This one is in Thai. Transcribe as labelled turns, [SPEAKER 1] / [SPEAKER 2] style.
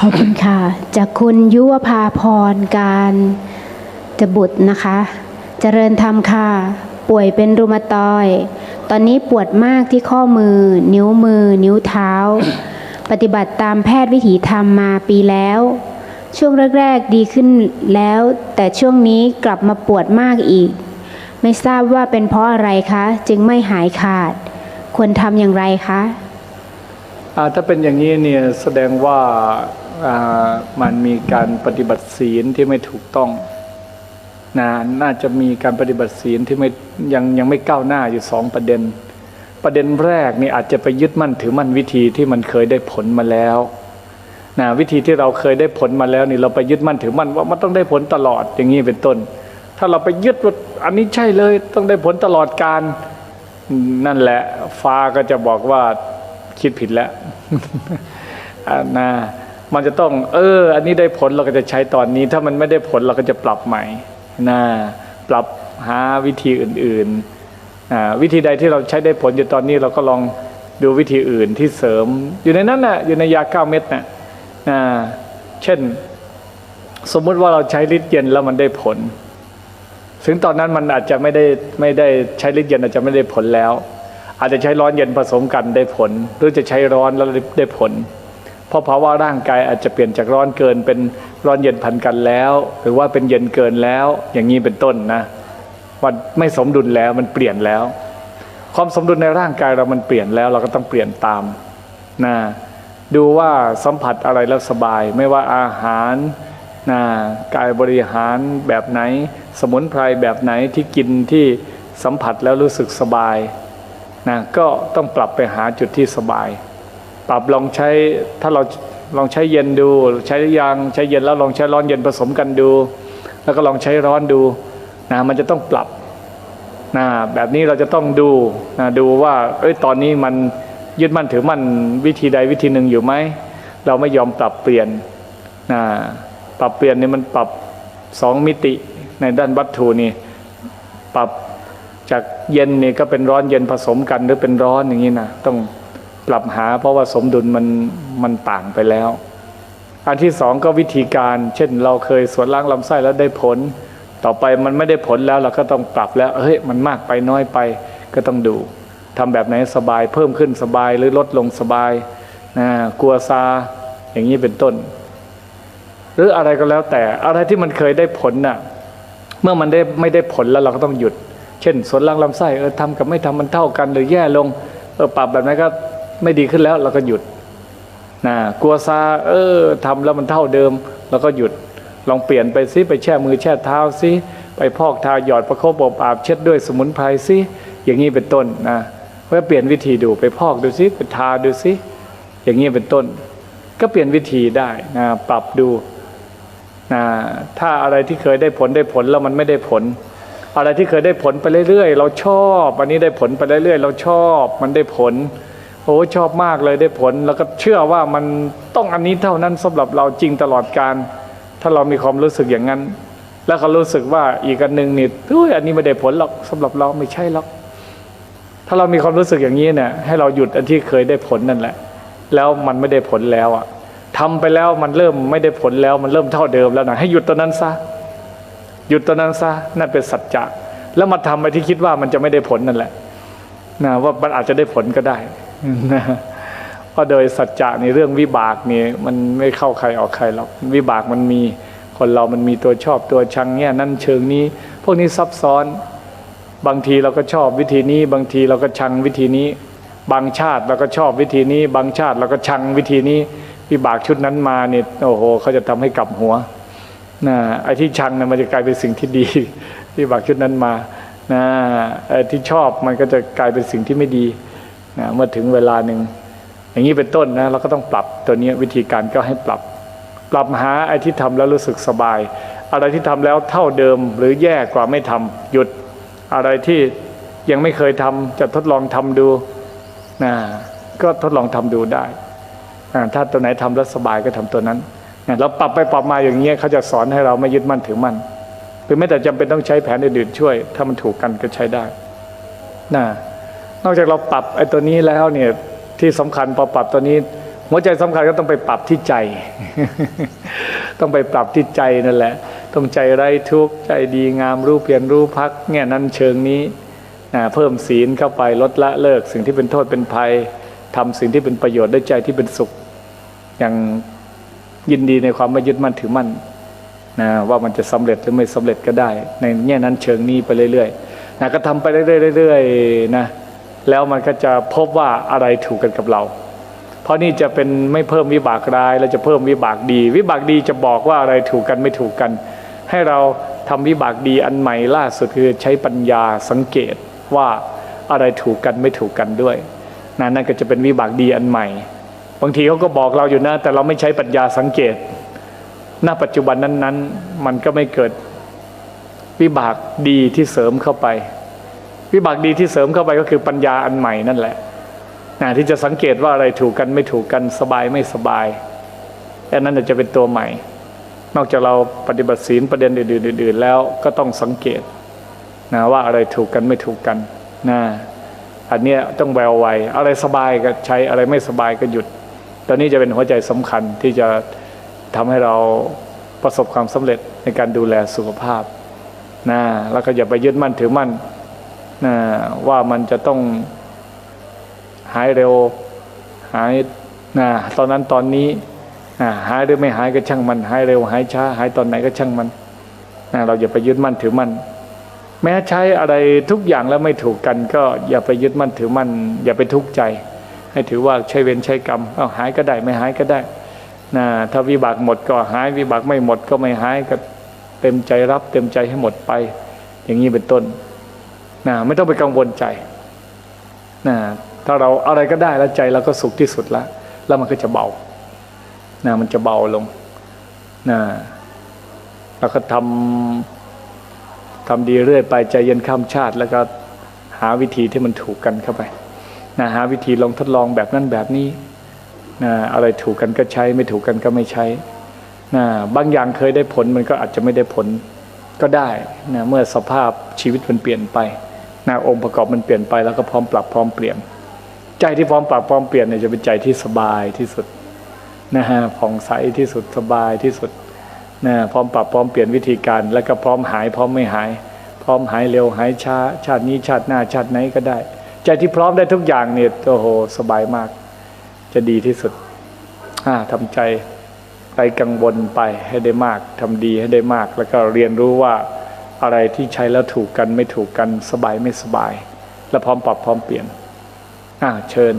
[SPEAKER 1] ขอบคุณค่ะ จากคุณยุวภาพรการจะบุตรนะคะ เจริญธรรมค่ะ ป่วยเป็นรุมาตอย ตอนนี้ปวดมากที่ข้อมือ นิ้วมือ นิ้วเท้า ปฏิบัติตามแพทย์วิถีธรรมมาปีแล้ว ช่วงแรกๆดีขึ้นแล้ว แต่ช่วงนี้กลับมาปวดมากอีก ไม่ทราบว่าเป็นเพราะอะไรคะ จึงไม่หายขาด ควรทำอย่างไรคะ
[SPEAKER 2] ถ้าเป็นอย่างนี้เนี่ยแสดงว่าามันมีการปฏิบัติศีลที่ไม่ถูกต้องนะน่าจะมีการปฏิบัติศีลที่ไม่ยังยังไม่ก้าวหน้าอยู่สองประเด็น ประเด็นแรกนี่อาจจะไปยึดมั่นถือมั่นวิธีที่มันเคยได้ผลมาแล้วนะวิธีที่เราเคยได้ผลมาแล้วนี่เราไปยึดมั่นถือมั่นว่ามันต้องได้ผลตลอดอย่างนี้เป็นต้น ถ้าเราไปยึดว่าอันนี้ใช่เลยต้องได้ผลตลอดการนั่นแหละฟ้าก็จะบอกว่า คิดผิดแล้วนะมันจะต้อง เออ อันนี้ได้ผลเราก็จะใช้ตอนนี้ ถ้ามันไม่ได้ผลเราก็จะปรับใหม่นะปรับหาวิธีอื่นๆอ่าวิธีใดที่เราใช้ได้ผลอยู่ตอนนี้เราก็ลองดูวิธีอื่นที่เสริม อยู่ในนั้นน่ะอยู่ในยาเก้าเม็ดน่ะนะเช่น สมมุติว่าเราใช้ฤทธิ์เย็นแล้วมันได้ผล ถึงตอนนั้นมันอาจจะไม่ได้ไม่ได้ใช้ฤทธิ์เย็นอาจจะไม่ได้ผลแล้ว อาจจะใช้ร้อนเย็นผสมกันได้ผล หรือจะใช้ร้อนแล้วได้ผล เพราะภาวะร่างกายอาจจะเปลี่ยนจากร้อนเกินเป็นร้อนเย็นพันกันแล้ว หรือว่าเป็นเย็นเกินแล้ว อย่างนี้เป็นต้นนะว่าไม่สมดุลแล้วมันเปลี่ยนแล้ว ความสมดุลในร่างกายเรามันเปลี่ยนแล้ว เราก็ต้องเปลี่ยนตามนะดูว่าสัมผัสอะไรแล้วสบาย ไม่ว่าอาหารนะกายบริหารแบบไหน สมุนไพรแบบไหนที่กินที่สัมผัสแล้วรู้สึกสบาย นะก็ต้องปรับไปหาจุดที่สบาย ปรับลองใช้ถ้าเราลองใช้เย็นดู ใช้ยางใช้เย็นแล้วลองใช้ร้อนเย็นผสมกันดู แล้วก็ลองใช้ร้อนดูนะมันจะต้องปรับนะแบบนี้เราจะต้องดูนะดูว่าเอ้ยตอนนี้มันยึดมั่นถือมั่นวิธีใดวิธีหนึ่งอยู่ไหมเราไม่ยอมปรับเปลี่ยนนะปรับเปลี่ยนนี่มันปรับสองมิติในด้านวัตถุนี่ปรับ จากเย็นนี่ก็เป็นร้อนเย็นผสมกันหรือเป็นร้อนอย่างนี้นะต้องปรับหาเพราะว่าสมดุลมันมันต่างไปแล้ว อันที่สองก็วิธีการ เช่น เราเคยสวนล้างลำไส้แล้วได้ผล ต่อไปมันไม่ได้ผลแล้วเราก็ต้องปรับแล้วเฮ้ยมันมากไปน้อยไปก็ต้องดูทำแบบไหนสบายเพิ่มขึ้นสบายหรือลดลงสบายนะกลัวซาอย่างนี้เป็นต้น หรืออะไรก็แล้วแต่อะไรที่มันเคยได้ผลน่ะเมื่อมันได้ไม่ได้ผลแล้วเราก็ต้องหยุด เช่นสวนล้างลำไส้เออทำกับไม่ทำมันเท่ากันหรือแย่ลงเออปรับแบบนั้นก็ไม่ดีขึ้นแล้วเราก็หยุดนะกลัวซาเออทำแล้วมันเท่าเดิมเราก็หยุดลองเปลี่ยนไปซิไปแช่มือแช่เท้าซิไปพอกทาหยอดประคบอบอาบเช็ดด้วยสมุนไพรซิอย่างนี้เป็นต้นนะเพื่อเปลี่ยนวิธีดูไปพอกดูซิไปทาดูซิอย่างนี้เป็นต้น ก็เปลี่ยนวิธีได้นะปรับดูนะถ้าอะไรที่เคยได้ผลได้ผลแล้วมันไม่ได้ผล อะไรที่เคยได้ผลไปเรื่อยๆ เราชอบอันนี้ได้ผลไปเรื่อยๆ เราชอบมันได้ผลโอ้ชอบมากเลยได้ผลแล้วก็เชื่อว่ามันต้องอันนี้เท่านั้นสำหรับเราจริงตลอดการ ถ้าเรามีความรู้สึกอย่างนั้น แล้วก็รู้สึกว่าอีกอันหนึ่งนี่อุ้ยอันนี้ไม่ได้ผลหรอกสำหรับเราไม่ใช่หรอกถ้าเรามีความรู้สึกอย่างนี้เนี่ยให้เราหยุดอันที่เคยได้ผลนั่นแหละ แล้วมันไม่ได้ผลแล้วอะทำไปแล้วมันเริ่มไม่ได้ผลแล้วมันเริ่มเท่าเดิมแล้วนะให้หยุดตอนนั้นซะ หยุดตอนนั้นซะนั่นเป็นสัจจะแล้วมาทำไปที่คิดว่ามันจะไม่ได้ผลนั่นแหละนะว่ามันอาจจะได้ผลก็ได้นะเพราะโดยสัจจะในเรื่องวิบากนี่มันไม่เข้าใครออกใครหรอกวิบากมันมีคนเรามันมีตัวชอบตัวชังเนี่ยนั่นเชิงนี้ พวกนี้ซับซ้อน บางทีเราก็ชอบวิธีนี้ บางทีเราก็ชังวิธีนี้ บางชาติเราก็ชอบวิธีนี้ บางชาติเราก็ชังวิธีนี้วิบากชุดนั้นมาเนี่ยโอ้โหเขาจะทำให้กลับหัว นะไอ้ที่ชังนะมันจะกลายเป็นสิ่งที่ดี ที่บากชุดนั้นมานะไอ้ที่ชอบมันก็จะกลายเป็นสิ่งที่ไม่ดีนะเมื่อถึงเวลาหนึ่งอย่างนี้เป็นต้นนะเราก็ต้องปรับตัวนี้วิธีการก็ให้ปรับ ปรับหาไอ้ที่ทำแล้วรู้สึกสบาย อะไรที่ทำแล้วเท่าเดิมหรือแย่กว่าไม่ทำหยุดอะไรที่ยังไม่เคยทำจะทดลองทำดูนะก็ทดลองทำดูได้ถ้าตัวไหนทำแล้วสบายก็ทำตัวนั้น เราปรับไปปรับมาอย่างเงี้ยเขาจะสอนให้เราไม่ยึดมั่นถือมั่นหรือแม้แต่จำเป็นต้องใช้แผนอื่นๆช่วย ถ้ามันถูกกันก็ใช้ได้นะนอกจากเราปรับไอ้ตัวนี้แล้วเนี่ยที่สำคัญพอปรับตัวนี้หัวใจสำคัญก็ต้องไปปรับที่ใจ ต้องไปปรับที่ใจนั่นแหละ ต้องใจไร้ทุกข์ใจดีงามรู้เปลี่ยนรู้พักแง่นั้นเชิงนี้นะเพิ่มศีลเข้าไปลดละเลิก สิ่งที่เป็นโทษเป็นภัยทำสิ่งที่เป็นประโยชน์ด้วยใจที่เป็นสุข อย่าง ยินดีในความไม่ยึดมั่นถือมั่นนะว่ามันจะสำเร็จหรือไม่สำเร็จก็ได้ ในแง่นั้นเชิงนี้ไปเรื่อยๆนะก็ทำไปเรื่อยๆนะแล้วมันก็จะพบว่าอะไรถูกกันกับเรา เพราะนี่จะเป็นไม่เพิ่มวิบากร้ายแล้วจะเพิ่มวิบากดี วิบากดีจะบอกว่าอะไรถูกกันไม่ถูกกัน ให้เราทำวิบากดีอันใหม่ล่าสุดคือใช้ปัญญาสังเกตว่าอะไรถูกกันไม่ถูกกันด้วยนะนั่นก็จะเป็นวิบากดีอันใหม่ บางทีเขาก็บอกเราอยู่นะ แต่เราไม่ใช้ปัญญาสังเกต ณ ปัจจุบันนั้นๆ มันก็ไม่เกิดวิบากดีที่เสริมเข้าไป วิบากดีที่เสริมเข้าไปก็คือปัญญาอันใหม่นั่นแหละนะที่จะสังเกตว่าอะไรถูกกันไม่ถูกกันสบายไม่สบายอันนั้นจะเป็นตัวใหม่ นอกจากเราปฏิบัติศีลประเด็นอื่นๆแล้วก็ต้องสังเกตนะว่าอะไรถูกกันไม่ถูกกันนะอันเนี้ยต้องแววไวอะไรสบายก็ใช้อะไรไม่สบายก็หยุด ตอนนี้จะเป็นหัวใจสำคัญที่จะทำให้เราประสบความสำเร็จในการดูแลสุขภาพนะแล้วก็อย่าไปยึดมั่นถือมั่นนะว่ามันจะต้องหายเร็วหายนะตอนนั้นตอนนี้นะหายหรือไม่หายก็ช่างมันหายเร็วหายช้าหายตอนไหนก็ช่างมันนะเราอย่าไปยึดมั่นถือมั่นแม้ใช้อะไรทุกอย่างแล้วไม่ถูกกัน ก็อย่าไปยึดมั่นถือมั่นอย่าไปทุกข์ใจ ให้ถือว่าใช้เวรใช้กรรมเอาหายก็ได้ไม่หายก็ได้นะถ้าวิบากหมดก็หายวิบากไม่หมดก็ไม่หายก็เต็มใจรับ เต็มใจให้หมดไป อย่างนี้เป็นต้นนะไม่ต้องไปกังวลใจนะถ้าเราอะไรก็ได้แล้วใจเราก็สุขที่สุดแล้วแล้วมันก็จะเบานะมันจะเบาลงนะแล้วก็ทำทำดีเรื่อยไปใจเย็นข้ามชาติ แล้วก็หาวิธีที่มันถูกกันเข้าไป นะหาวิธีลองทดลองแบบนั้นแบบนี้นะอะไรถูกกันก็ใช้ไม่ถูกกันก็ไม่ใช้นะบางอย่างเคยได้ผลมันก็อาจจะไม่ได้ผลก็ได้นะเมื่อสภาพชีวิตมันเปลี่ยนไปนะองค์ประกอบมันเปลี่ยนไปแล้วก็พร้อมปรับพร้อมเปลี่ยน ใจที่พร้อมปรับพร้อมเปลี่ยนเนี่ยจะเป็นใจที่สบายที่สุดนะฮะผ่องใสที่สุดสบายที่สุดนะพร้อมปรับพร้อมเปลี่ยนวิธีการ แล้วก็พร้อมหายพร้อมไม่หาย พร้อมหายเร็วหายช้า ชาตินี้ชาติหน้าชาติไหนก็ได้ ใจที่พร้อมได้ทุกอย่างเนี่ยโอ้โหสบายมาก จะดีที่สุดทำใจไปกังวลไปให้ได้มากทำดีให้ได้มาก แล้วก็เรียนรู้ว่าอะไรที่ใช้แล้วถูกกันไม่ถูกกันสบายไม่สบาย และพร้อมปรับพร้อมเปลี่ยนอ่าเชิญ